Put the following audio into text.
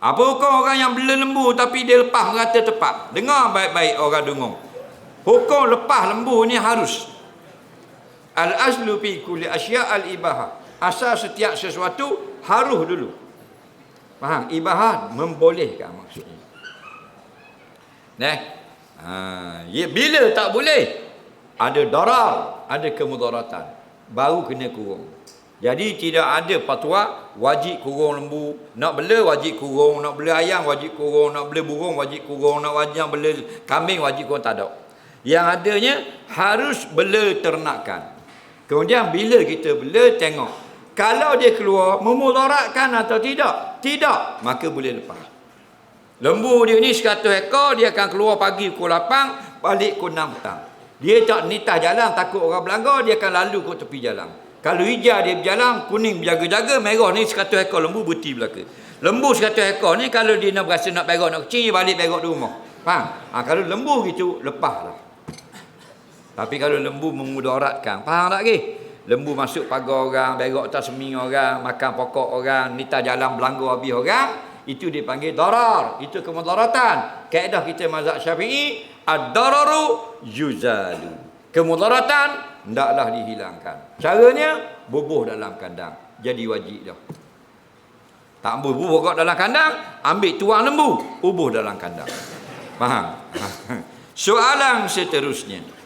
Apa hukum orang yang bela lembu tapi dia lepas merata tepat? Dengar baik-baik orang dengung. Hukum lepas lembu ni harus. Al-aslu fi kulli asya' al-ibahah. Asal setiap sesuatu harus dulu. Faham? Ibahah membolehkan maksudnya. Nah. Ha, ya, bila tak boleh? Ada darar, ada kemudaratan. Baru kena kurung. Jadi tidak ada fatwa wajib kurung lembu. Nak bela wajib kurung, nak bela ayam wajib kurung, nak bela burung wajib kurung, nak wajib bela kambing wajib kurung tak ada. Yang adanya harus bela ternakan. Kemudian bila kita bela tengok kalau dia keluar memudaratkan atau tidak? Tidak, maka boleh lepas. Lembu dia ni 100 ekor, dia akan keluar pagi pukul 8, balik pukul 6 petang. Dia tak nitah jalan, takut orang berlanggar, dia akan lalu ke tepi jalan. Kalau hijau dia berjalan, kuning berjaga-jaga, merah ni 100 ekor lembu berhenti belaka. Lembu 100 ekor ni kalau dia nak berasa nak berak, nak kecil, balik berak di rumah. Faham? Ha, kalau lembu gitu, lepaslah. Tapi kalau lembu memudaratkan, faham tak ke? Lembu masuk pagar orang, berak atas seming orang, makan pokok orang, nitah jalan berlanggar habis orang, itu dipanggil darar. Itu kemudaratan. Kaedah kita mazhab syafi'i, ad-dararu yuzalu. Kemudaratan, hendaklah dihilangkan. Caranya, bubuh dalam kandang. Jadi wajib dah. Tak ambil bubuh kat dalam kandang, ambil tuang lembu, ubuh dalam kandang. Faham? Soalan seterusnya.